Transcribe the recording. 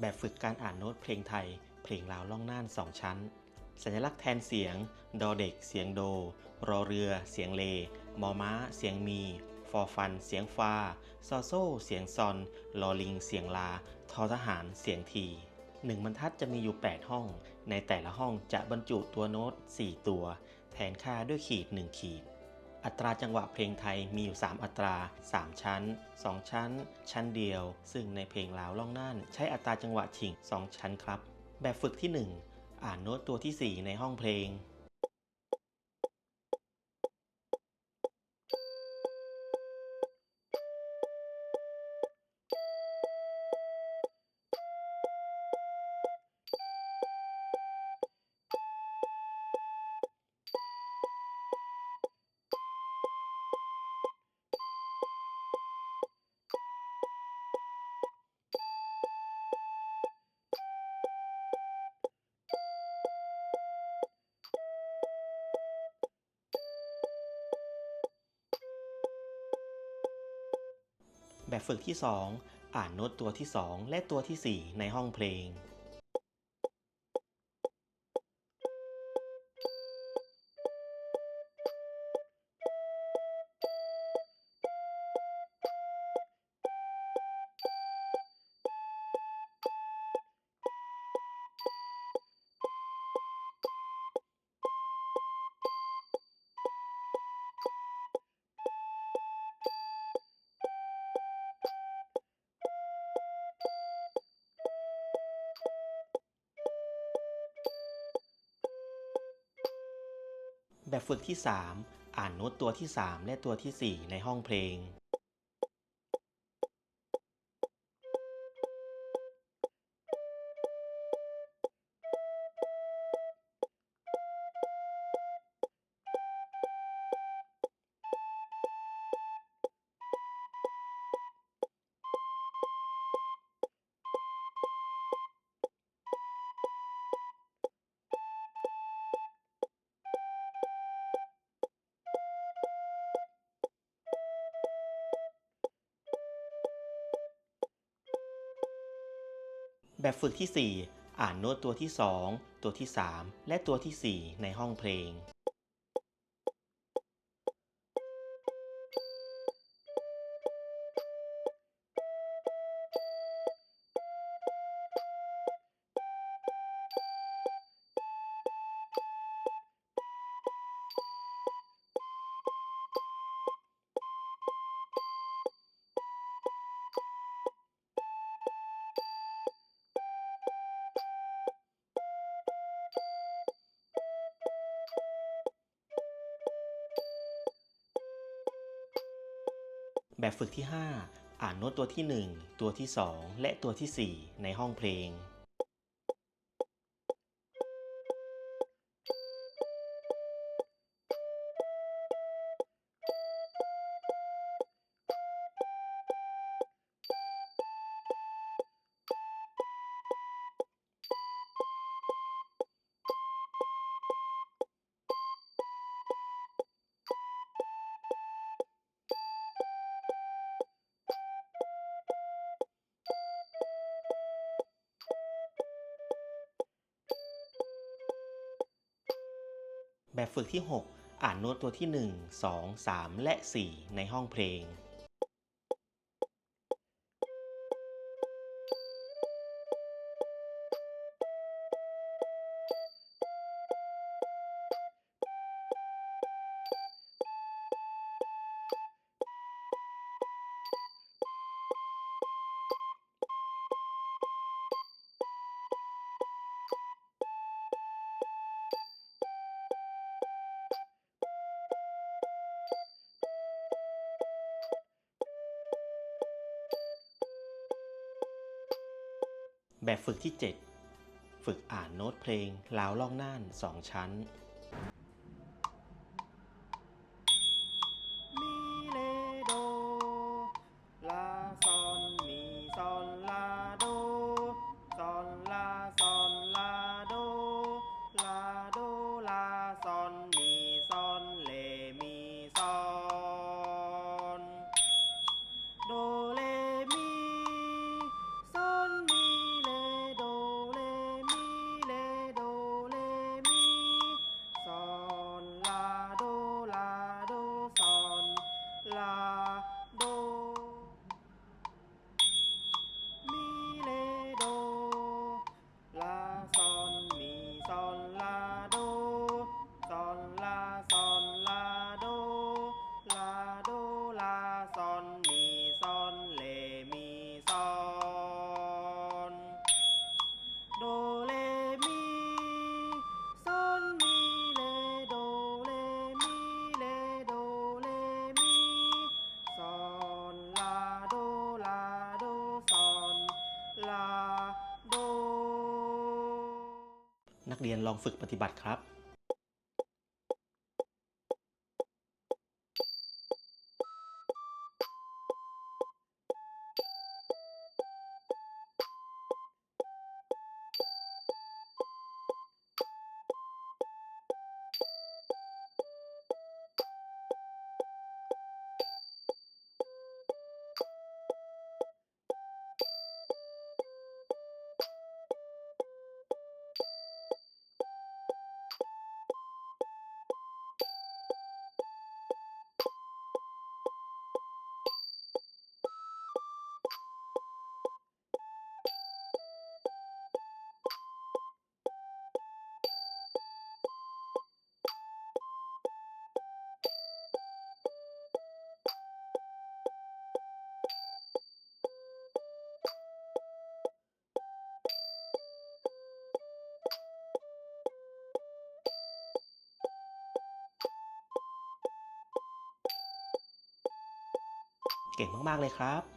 แบบฝึกการอ่านโน้ตเพลงไทย เพลงลาวล่องน่าน 2 ชั้น สัญลักษณ์แทนเสียง ดอเด็ก เสียงโด รอเรือ เสียงเล มอม้า เสียงมี ฟอฟัน เสียงฟา ซอโซ่ เสียงซอน ลอลิง เสียงลา ทอทหาร เสียงทีหนึ่งบรรทัดจะมีอยู่ 8 ห้อง ในแต่ละห้องจะบรรจุตัวโน้ต 4 ตัว แทนค่าด้วยขีด 1 ขีด อัตราจังหวะเพลงไทยมีอยู่ 3 อัตรา 3 ชั้น 2 ชั้น ชั้นเดียว ซึ่งในเพลงลาวล่องน่าน ใช้อัตราจังหวะฉิง 2 ชั้นครับ แบบฝึกที่ 1 อ่านโน้ตตัวที่ 4 ในห้องเพลง แบบฝึกที่ 2 อ่านโน้ตตัวที่ 2 และตัวทีสี่4 ในห้องเพลง แบบฝึกที่ 3 อ่านโน้ตตัวที่ 3 และตัวทีสี่4 ในห้องเพลง แบบฝึกที่ 4 อ่านโน้ตตัวที่ 2 ตัวที่ 3 และตัวทีสี่4 ในห้องเพลง แบบฝึกที่ 5 อ่านโน้ตตัวที่ 1 ตัวที่ 2 และตัวทีสี่4 ในห้องเพลง แบบฝึกที่ 6 อ่านโน้ตตัวที่ 1 2 3 และ 4 ในห้องเพลง แบบฝึกที่ 7 ฝึกอ่านโน้ตเพลงลาวล่องน่าน 2 ชั้น นักเรียนลองฝึกปฏิบัติครับ เก่งมาก ๆ เลยครับ